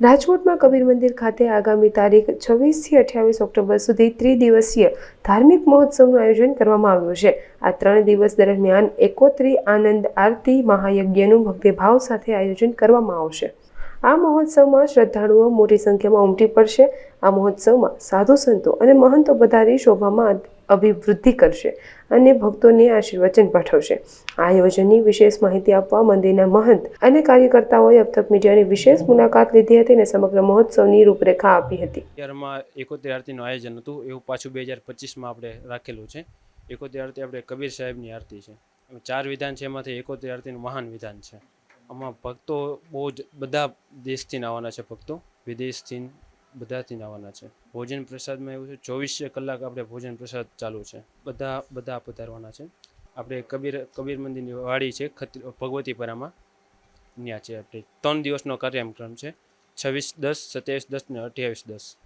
રાજકોટમાં કબીર મંદિર ખાતે આગામી તારીખ છવ્વીસથી અઠ્યાવીસ ઓક્ટોબર સુધી ત્રિદિવસીય ધાર્મિક મહોત્સવનું આયોજન કરવામાં આવ્યું છે. આ ત્રણ દિવસ દરમિયાન એકોત્રી આનંદ આરતી મહાયજ્ઞનું ભક્તિભાવ સાથે આયોજન કરવામાં આવશે. આ મહોત્સવમાં શ્રદ્ધાળુઓ મોટી સંખ્યામાં ઉમટી પડશે. આ મહોત્સવમાં સાધુ સંતો અને મહંતો પધારી શોભામાં અભિવૃદ્ધિ કરશે અને ભક્તોને આશીર્વચન પાઠવશે. આ આયોજનની વિશેષ માહિતી આપવા મંદિરના મહંત અને કાર્યકર્તાઓએ અબતક મીડિયાની વિશેષ મુલાકાત લીધી હતી અને સમગ્ર મહોત્સવની રૂપરેખા આપી હતી. અત્યારમાં એકોતેર આરતીનું આયોજન હતું. એવું પાછું બે હજાર પચીસમાં આપણે રાખેલું છે. એકોતેર આરતી આપણે કબીર સાહેબની આરતી છે. ચાર વિધાન છે, એમાંથી એકોતેર આરતીનું મહાન વિધાન છે. આમાં ભક્તો બહુ જ બધા દેશથી આવવાના છે ભક્તો. વિદેશથી બધાથી આવવાના છે. ભોજન પ્રસાદમાં એવું છે, ચોવીસે કલાક આપણે ભોજન પ્રસાદ ચાલુ છે. બધા બધા પધારવાના છે. આપણે કબીર કબીર મંદિરની વાડી છે ખત ભગવતીપરામાં. ત્યાં છે આપણે. ત્રણ દિવસનો કાર્યક્રમ છે. છવ્વીસ દસ, સત્યાવીસ દસ ને અઠ્યાવીસ દસ.